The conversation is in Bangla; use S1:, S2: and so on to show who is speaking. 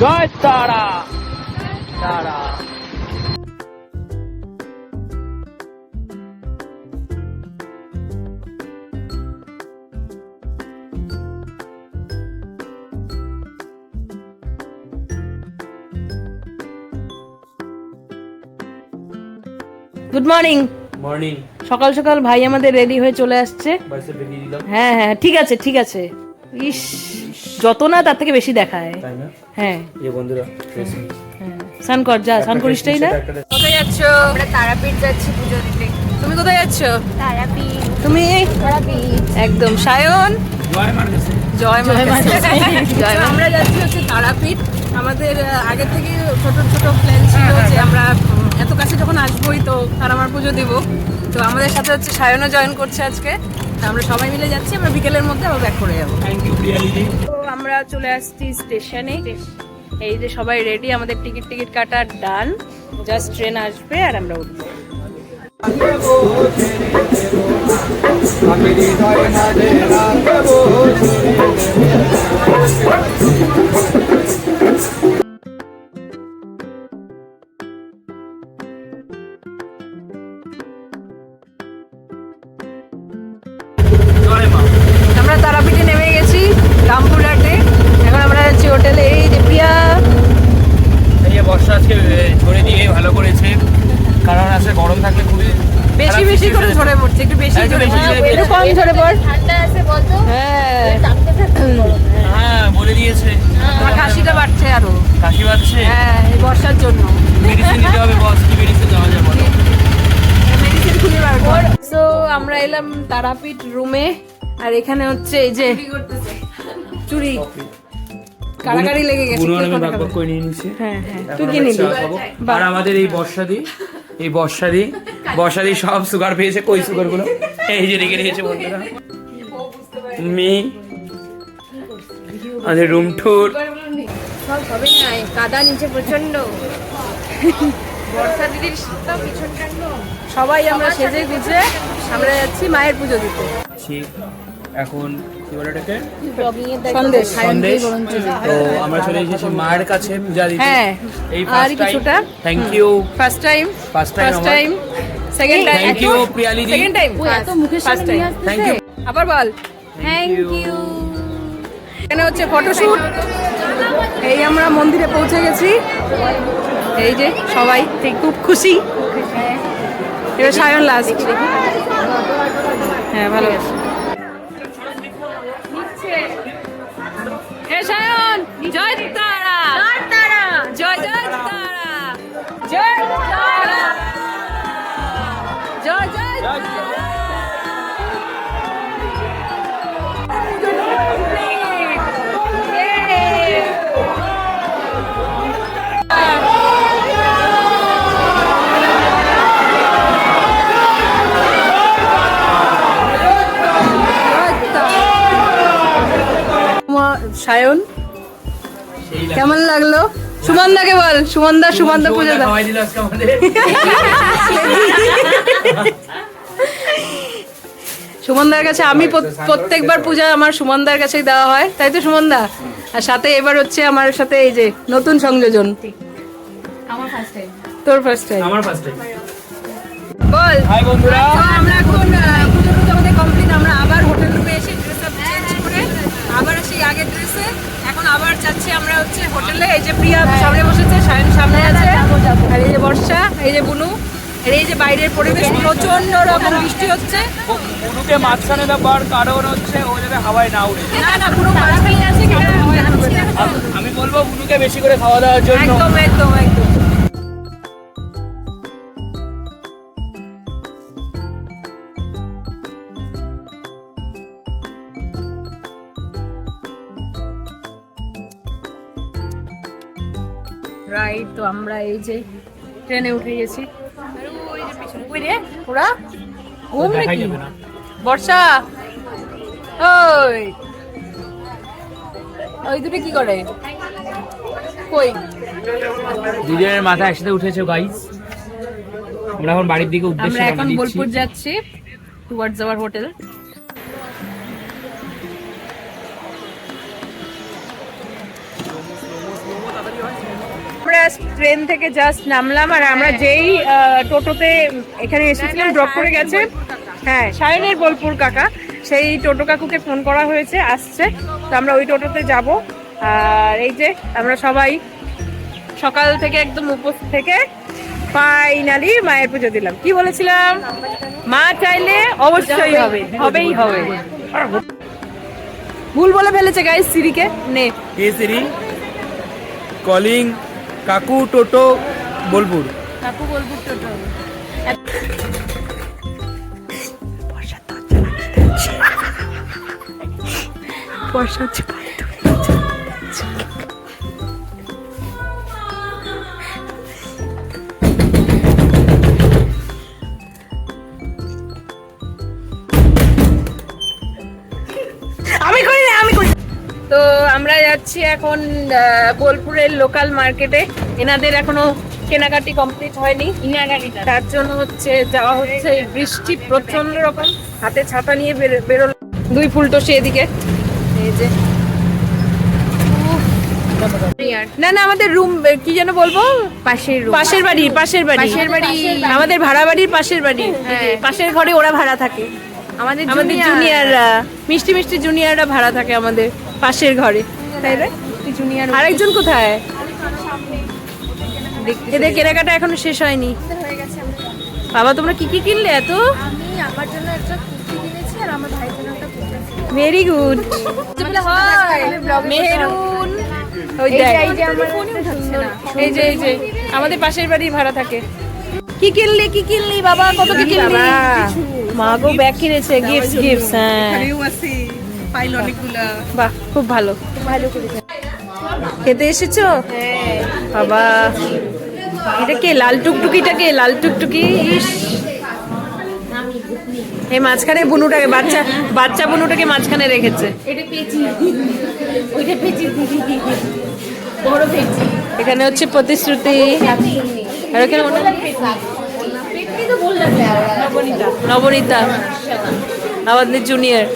S1: জয় তারা। তারা।
S2: গুড মর্নিং
S1: মর্নিং
S2: সকাল সকাল ভাই আমাদের রেডি হয়ে চলে আসছে। হ্যাঁ হ্যাঁ ঠিক আছে ঠিক আছে। ইস। যত না তার থেকে বেশি দেখায়। হ্যাঁ।
S1: বন্ধুরা
S2: হ্যাঁ। কর যা সান করিসটাই না? কোথায় যাচ্ছ?
S3: আমরা তারাপীঠ যাচ্ছি পুজো দিতে।
S2: তুমি কোথায় যাচ্ছ?
S3: তারাপীঠ।
S2: তুমি?
S3: তারাপীঠ।
S2: একদম। সায়ন?
S1: জয়
S2: জয় মা জয় মা। আমরা যাচ্ছি হচ্ছে তারাপীঠ। আমাদের আগে থেকে ছোট ছোট প্ল্যান ছিল যে আমরা এত কাছে যখন আসবোই তো আর আমার পুজো দেব। তো আমাদের সাথে হচ্ছে সায়নও জয়েন করছে আজকে। আমরা সবাই মিলে যাচ্ছি আমরা বিকেলের মধ্যে আবার ব্যাক করে যাব।
S1: থ্যাংক ইউ প্রিয়ালিদি
S2: তো আমরা চলে আসছি স্টেশনে। এই যে সবাই রেডি আমাদের টিকিট টিকিট কাটা ডান জাস্ট ট্রেন আসবে আর আমরা উঠবো।
S1: জয়
S2: রামপুরহাটে। এখন আমরা যাচ্ছি হোটেলে। এই যে প্রিয়া
S1: এই বর্ষা আজকে ঝরে দিয়ে ভালো করেছে। কারণ আজকে গরম থাকলে খুবই
S2: বেশি বেশি করে ঝরে পড়ছে একটু বেশি ঝরে একটু কম ঝরে পড়
S3: ঠান্ডা আছে বলতো?
S2: হ্যাঁ।
S1: হ্যাঁ বলে দিয়েছে।
S2: আমার কাশিটা বাড়ছে আরও।
S1: কাশি বাজছে
S2: হ্যাঁ এই বর্ষার জন্য।
S1: মেডিসিন নিতে হবে বস কি মেডিসিন দেওয়া যায় বলো?
S2: মেডিসিন খুঁজে বার কর। সো আমরা এলাম তারাপীঠ রুমে আর এখানে হচ্ছে এই যে চুরি। কারাকারি লেগে গেছে
S1: বুনো আমি
S2: কোথায়
S1: ভাগ ভাগ করে নিয়ে নিচ্ছি
S2: হ্যাঁ হ্যাঁ। তুই কি নিবি।
S1: আর আমাদের এই বর্ষাদি এই বর্ষাদি বর্ষাদি সব সুগার পেয়েছে কই সুগারগুলো? এই যে রেখে বন্ধুরা। মি আমাদের রুম ট্যুর
S3: সব হবে না কাদা নিচে প্রচণ্ড বর্ষা দিদির তো পিছন
S2: সবাই আমরা সেজে গুজে আমরা যাচ্ছি মায়ের পুজো দিতে।
S1: এখন কি বলে এটাকে?
S2: সন্দেশ।
S1: সন্দেশ। তো আমরা চলে এসেছি মায়ের কাছে পূজা দিতে।
S2: হ্যাঁ,
S1: এই
S2: আর কিছুটা?
S1: Thank you
S2: first time
S1: First time
S2: first time second time
S1: thank you Priyali the
S2: second time
S3: এত মুখের সামনে
S2: টাইম
S3: নিয়ে
S1: থ্যাংক ইউ
S2: আবার বল।
S3: থ্যাংক ইউ
S2: এখানে হচ্ছে ফটোশুট এই আমরা মন্দিরে পৌঁছে গেছি। এই যে সবাই ঠিক খুব খুশি। এবার সায়ন লাস্ট হ্যাঁ ভালো। এ সায়ন জয় তারা সায়ন। কেমন লাগল? সুমনদাকে বল সুমনদা সুমনদা পুজো দাও। সুমনদার কাছে আমি প্রত্যেকবার পূজা আমার সুমনদার কাছেই দেওয়া হয়। তাই তো সুমনদা? আর সাথে এবার হচ্ছে আমার সাথে এই যে নতুন সংযোজন। তোর ফার্স্ট টাইম
S1: আমার ফার্স্ট টাইম
S2: বল।
S1: হাই বন্ধুরা।
S2: আমরা এখন আহ, পুজো টুজো আমাদের কমপ্লিট আমরা আবার হোটেল রুমে এসে ড্রেস আপ চেঞ্জ করে আবার সেই আগের ড্রেসে। এখন আবার যাচ্ছি আমরা হচ্ছে হোটেলে। এই যে প্রিয়া সামনে বসেছে সায়ন সামনে আছে। আর এই যে বর্ষা এই যে বুনু। আর এই যে বাইরের পরিবেশ প্রচণ্ড রকম বৃষ্টি হচ্ছে।
S1: বুনুকে মাঝখানে দেওয়ার কারণ হচ্ছে ও যাতে হাওয়ায় না উড়ে।
S2: না না পুরো মাঝখানে আছে।
S1: আমি বলব বুনুকে বেশি করে খাওয়া দাওয়ার জন্য।
S2: একদম একদম একদম। রাইট তো আমরা এই যে ট্রেনে উঠে গেছি। ওই রে ওরা ঘুম নাকি? বর্ষা ওই। ওই দুটো কি করে? কই?
S1: দুজনের মাথা একসাথে উঠেছে গাইস আমরা এখন বাড়ির দিকে উদ্দেশ্যে
S2: আমরা এখন বোলপুর যাচ্ছি towards our hotel just train থেকে জাস্ট নামলাম আর আমরা যেই টোটোতে এখানে এসেছিলাম ড্রপ করে গেছে। হ্যাঁ সায়নের বোলপুর কাকা। সেই টোটো কাকুকে ফোন করা হয়েছে আসছে। তো আমরা ওই টোটোতে যাব। আর এই যে আমরা সবাই সকাল থেকে একদম উপোস থেকে ফাইনালি মায়ের পুজো দিলাম। কি বলেছিলাম? মা চাইলে অবশ্যই হবে হবেই হবে। ভুল বলে ফেলেছে গাইস সিরিকে নে।
S1: এ সিরি কলিং কাকু টোটো বোলপুর।
S2: কাকু বোলপুর টোটো। বর্ষা তো আমরা যাচ্ছি এখন বোলপুরের লোকাল মার্কেটে এনাদের এখনও কেনাকাটি কমপ্লিট হয়নি। তার জন্য হচ্ছে যাওয়া হচ্ছে বৃষ্টি প্রচণ্ড রকম। হাতে ছাতা নিয়ে বের- বেরোলো দুই ফুলটো এদিকে। এই যে। না না আমাদের রুম কি যেন বলব?
S3: পাশের
S2: পাশের বাড়ি পাশের বাড়ি।
S3: পাশের বাড়ি।
S2: আমাদের ভাড়া বাড়ির পাশের বাড়ি।
S3: হ্যাঁ।
S2: পাশের ঘরে ওরা ভাড়া থাকে।
S3: আমাদের
S2: আমাদের জুনিয়ররা মিষ্টি মিষ্টি জুনিয়ররা ভাড়া থাকে আমাদের। পাশের ঘরে তাই না?
S3: জুনিয়র
S2: আরেকজন কোথায়? এদের কেনাকাটা এখনও শেষ হয়নি।
S3: হয়ে।
S2: বাবা তোমরা কি কি কিনলে এত?
S3: আমি আমার জন্য একটা কুর্তি কিনেছি আর আমার ভাইয়ের জন্য একটা কুর্তি
S2: ভেরি গুড মেহেরুন ওই
S3: এই যে এই যে
S2: আমাদের পাশের বাড়ি ভাড়া থাকে। কি কিনলি কি কিনলি বাবা? কত কি কিনলি? মা গো ব্যাগ কিনেছে গিফট গিফট হ্যাঁ। বাহ খুব ভালো।
S3: ভালো করেছে
S2: খেতে এসেছ? বাবা। এটা কে লাল টুকটুকিটা কে? লাল টুকটুকি? ইস। এই মাঝখানে বুনুটাকে বাচ্চা বাচ্চা বুনুটাকে মাঝখানে রেখেছে।
S3: এটা পেঁচি। ওইটা পেঁচি। বড় পেঁচি।
S2: এখানে হচ্ছে প্রতিশ্রুতি। আর এখানে
S3: পেটনি তো বললাম।
S2: নবনীতা। আমাদের জুনিয়র।